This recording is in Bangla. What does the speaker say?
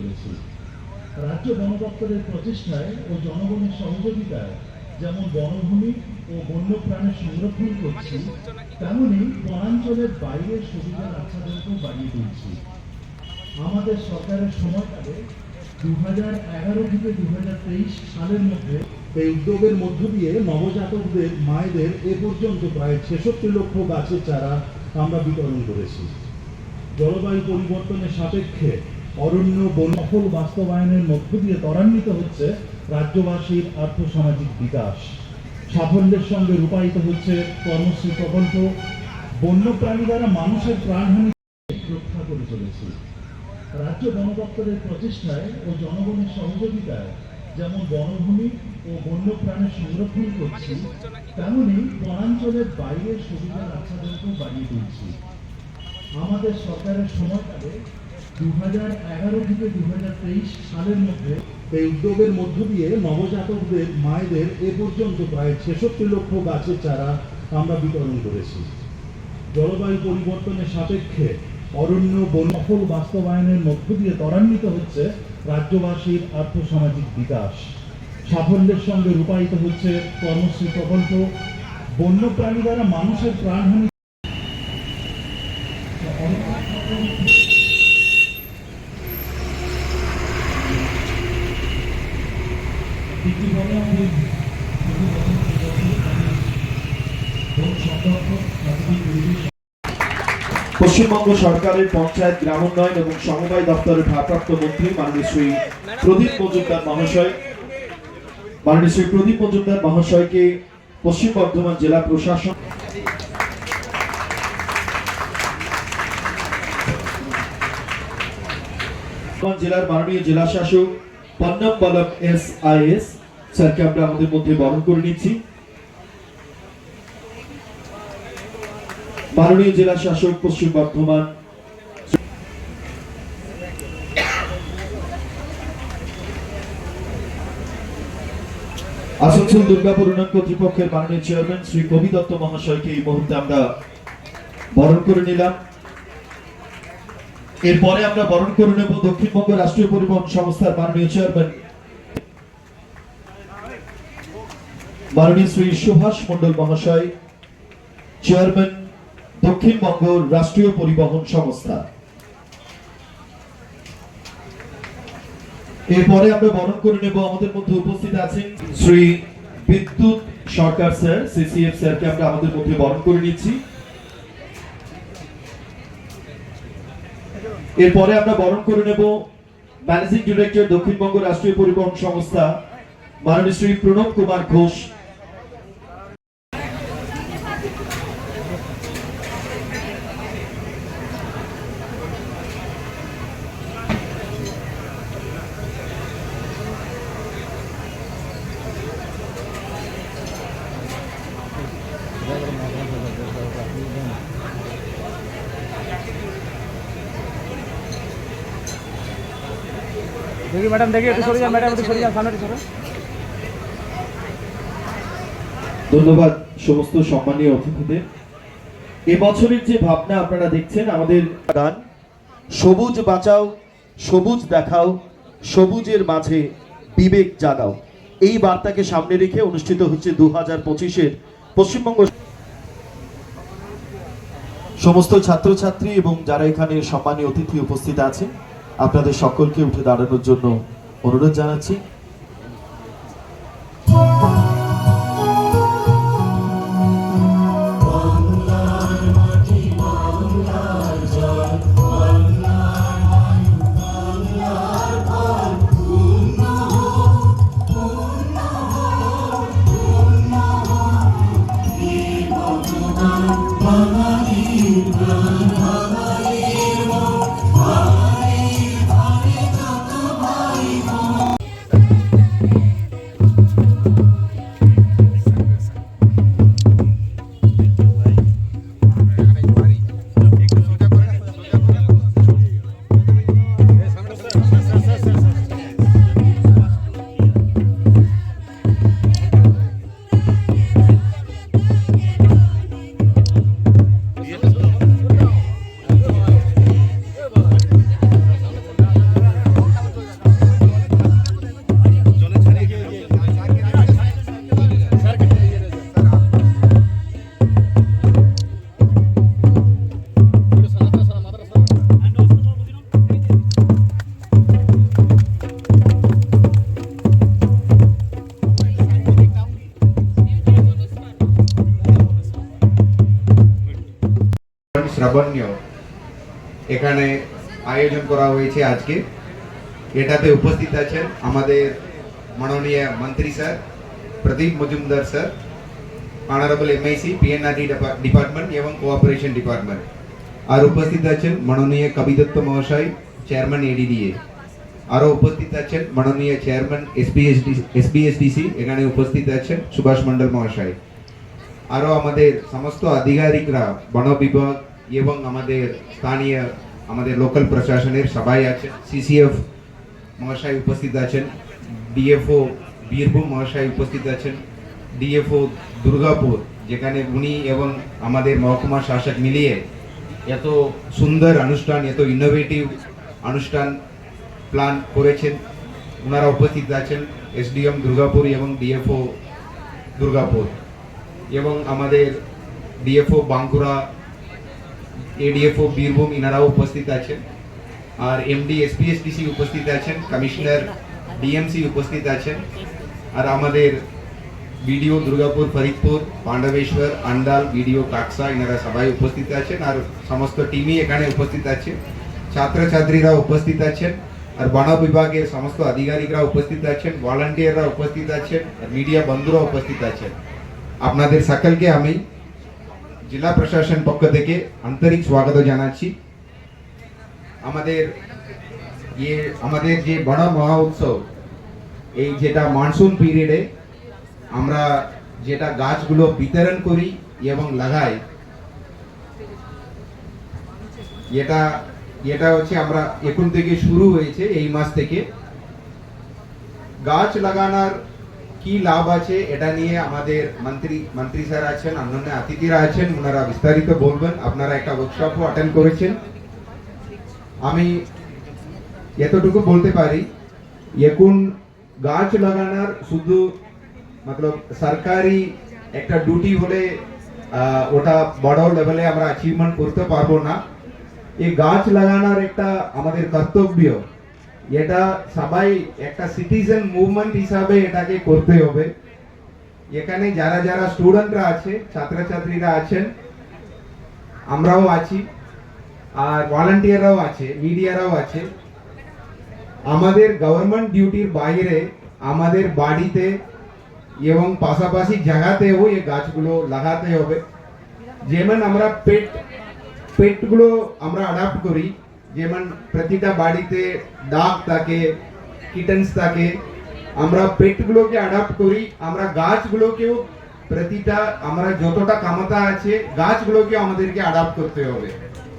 চলেছি রাজ্য বন প্রচেষ্টায় ও জনগণের সহযোগিতায় যেমন বনভূমি ও বন্যপ্রাণের সংরক্ষণ করছি, তেমনি বনাঞ্চলের বাইরের সুবিধার আচ্ছাদনকেও বাড়িয়ে তুলছি। আমাদের সরকারের সময়কালে দু হাজার এগারো থেকে দু হাজার তেইশ সালের মধ্যে এই উদ্যোগের মধ্য দিয়ে নবজাতকদের, মায়েদের এ পর্যন্ত প্রায় ছেষট্টি লক্ষ গাছের চারা আমরা বিতরণ করেছি। জলবায়ু পরিবর্তনের সাপেক্ষে অরণ্য বনফল বাস্তবায়নের মধ্য দিয়ে ত্বরান্বিত হচ্ছে রাজ্যবাসীর আর্থসামাজিক বিকাশ। সাফল্যের সঙ্গে রূপায়িত হচ্ছে কর্মশ্রী প্রকল্প। বন্যপ্রাণী দ্বারা মানুষের প্রাণহানি রক্ষা করে চলেছি। রাজ্য বন দপ্তরের প্রচেষ্টায় ও জনগণের সহযোগিতায় যেমন বনভূমি ও বন্যপ্রাণের সংরক্ষণ করছি, তেমনি বনাঞ্চলের বাইরের সুবিধার আচ্ছাদনকেও বাড়িয়ে তুলছি। আমাদের সরকারের সময়কালে দু হাজার এগারো থেকে দু হাজার তেইশ সালের মধ্যে এই উদ্যোগের মধ্য দিয়ে নবজাতকদের, মায়েদের এ পর্যন্ত প্রায় ছেষট্টি লক্ষ গাছের চারা আমরা বিতরণ করেছি। জলবায়ু পরিবর্তনের সাপেক্ষে অরণ্য বনফল বাস্তবায়নের মধ্য দিয়ে ত্বরান্বিত হচ্ছে রাজ্যবাসীর আর্থসামাজিক বিকাশ। সাফল্যের সঙ্গে রূপায়িত হচ্ছে কর্মশ্রী প্রকল্প। বন্যপ্রাণী দ্বারা মানুষের প্রাণহানি পশ্চিমবঙ্গ সরকারের পঞ্চায়েত গ্রামোন্নয়ন এবং সমবায় দপ্তরের ভারপ্রাপ্ত মন্ত্রী মাননীয় শ্রী প্রদীপ মজুমদার মহাশয়। মাননীয় শ্রী প্রদীপ মজুমদার মহাশয়কে পশ্চিম বর্ধমান জেলা প্রশাসন জেলার মাননীয় জেলা শাসক Ponnam Balam S I S. স্যারকে আমরা আমাদের মধ্যে বরণ করে নিচ্ছি। মাননীয় জেলা শাসক, পশ্চিম বর্ধমান। আসানসোল দুর্গাপুর উন্নয়ন কর্তৃপক্ষের মাননীয় চেয়ারম্যান শ্রী কবি দত্ত মহাশয়কে এই মুহূর্তে আমরা বরণ করে নিলাম। এরপরে আমরা বরণ করে নেব দক্ষিণবঙ্গ রাষ্ট্রীয় পরিবহন সংস্থার মাননীয় চেয়ারম্যান মাননীয় শ্রী সুভাষ মন্ডল মহাশয়, চেয়ারম্যান দক্ষিণবঙ্গ রাষ্ট্রীয় পরিবহন সংস্থা। এরপরে আমরা বরণ করে নেব, আমাদের মধ্যে উপস্থিত আছেন শ্রী বিদ্যুৎ সরকার স্যার, সিসিএফ স্যারকে আমরা আমাদের মধ্যে বরণ করে নিচ্ছি। এরপরে আমরা বরণ করে নেব ম্যানেজিং ডিরেক্টর দক্ষিণবঙ্গ রাষ্ট্রীয় পরিবহন সংস্থা মাননীয় শ্রী প্রণব কুমার ঘোষ দেখি ম্যাডাম দেখি একটু সরে যান ম্যাডাম একটু ধন্যবাদ সমস্ত সম্মানীয় অতিথিদের। এবছরের যে ভাবনা আপনারা দেখছেন, আমাদের গান, সবুজ বাঁচাও, সবুজ দেখাও, সবুজের মাঝে বিবেক জাগাও। এই বার্তাকে সামনে রেখে অনুষ্ঠিত হচ্ছে দু হাজার পঁচিশের পশ্চিমবঙ্গ সমস্ত ছাত্রছাত্রী এবং যারা এখানে সম্মানীয় অতিথি উপস্থিত আছে আপনাদের সকলকে উঠে দাঁড়ানোর জন্য অনুরোধ জানাচ্ছি। এখানে আয়োজন করা হয়েছে আজকে। এটাতে উপস্থিত আছেন আমাদের মাননীয় মন্ত্রী sir, Pradip Majumdar sir honourable MIC PNRD department এবং কোঅপারেশন ডিপার্টমেন্ট আর উপস্থিত আছেন মাননীয় কবিদত্ত মহাশয় চেয়ারম্যান এডিডিএ আরও উপস্থিত আছেন মাননীয় চেয়ারম্যান এসবিএসডি এসবিএসডিসি এখানে উপস্থিত আছেন সুভাষ মণ্ডল মহাশয়। আরও আমাদের সমস্ত আধিকারিকরা, বন বিভাগ এবং আমাদের স্থানীয় আমাদের লোকাল প্রশাসনের সবাই আছেন সিসিএফ মহাশয় উপস্থিত আছেন ডিএফও বীরভূম মহাশয় উপস্থিত আছেন ডিএফও দুর্গাপুর, যেখানে উনি এবং আমাদের মহকুমা শাসক মিলিয়ে এত সুন্দর অনুষ্ঠান, এত ইনোভেটিভ অনুষ্ঠান প্ল্যান করেছেন। ওনারা উপস্থিত আছেন এসডিএম দুর্গাপুর এবং ডিএফও দুর্গাপুর। এবং আমাদের ডিএফও বাঁকুড়া এডিএফও বীরভূম ইনারাও উপস্থিত আছেন। আর এমডি এসপিএসডিসি উপস্থিত আছেন। কমিশনার ডিএমসি উপস্থিত আছেন। আর আমাদের বিডিও দুর্গাপুর, ফরিদপুর, পাণ্ডবেশ্বর, আন্ডাল বিডিও কাকসা এনারা সবাই উপস্থিত আছেন। আর সমস্ত টিমই এখানে উপস্থিত আছে ছাত্রছাত্রীরা উপস্থিত আছেন। আর বন বিভাগের সমস্ত আধিকারিকরা উপস্থিত আছেন। ভলান্টিয়াররা উপস্থিত আছেন। মিডিয়া বন্ধুরা উপস্থিত আছেন। আপনাদের সকলকে আমি জেলা প্রশাসন পক্ষ থেকে আন্তরিক স্বাগত জানাচ্ছি আমাদের ইয়ে আমাদের যে বড় মহা উৎসব এই যেটা মনসুন পিরিয়ডে আমরা যেটা গাছগুলো বিতরণ করি এবং লাগাই এটা এটা হচ্ছে আমরা এখন থেকে শুরু হয়েছে এই মাস থেকে গাছ লাগানোর কি লাভ আছে এটা নিয়ে আমাদের মন্ত্রী মন্ত্রী স্যার আছেন, অন্যান্য অতিথিরা আছেন ওনারা বিস্তারিত বলবেন। আপনারা একটা ওয়ার্কশপও অ্যাটেন্ড করেছেন। আমি এতটুকু বলতে পারি এখন গাছ লাগানোর শুধু, মতলব সরকারি একটা ডিউটি হলে ওটা বড় লেভেলে আমরা অ্যাচিভমেন্ট করতে পারব না। এই গাছ লাগানোর একটা আমাদের কর্তব্য। এটা সবাই একটা সিটিজেন মুভমেন্ট হিসাবে এটাকে করতে হবে। এখানে যারা যারা স্টুডেন্টরা আছে, ছাত্রছাত্রীরা আছেন, আমরাও আছি, আর ভলান্টিয়াররাও আছে মিডিয়ারাও আছে। আমাদের গভর্নমেন্ট ডিউটির বাইরে আমাদের বাড়িতে এবং পাশাপাশি জায়গাতেও এই গাছগুলো লাগাতে হবে। যেমন আমরা পেট পেটগুলো আমরা অ্যাডাপ্ট করি যেমন প্রতিটা বাড়িতে দাগ থাকে কিটেন্স থাকে, আমরা পেটগুলোকে অ্যাডাপ্ট করি, আমরা গাছগুলোকেও প্রতিটা, আমরা যতটা ক্ষমতা আছে গাছগুলোকে আমাদেরকে অ্যাডাপ্ট করতে হবে।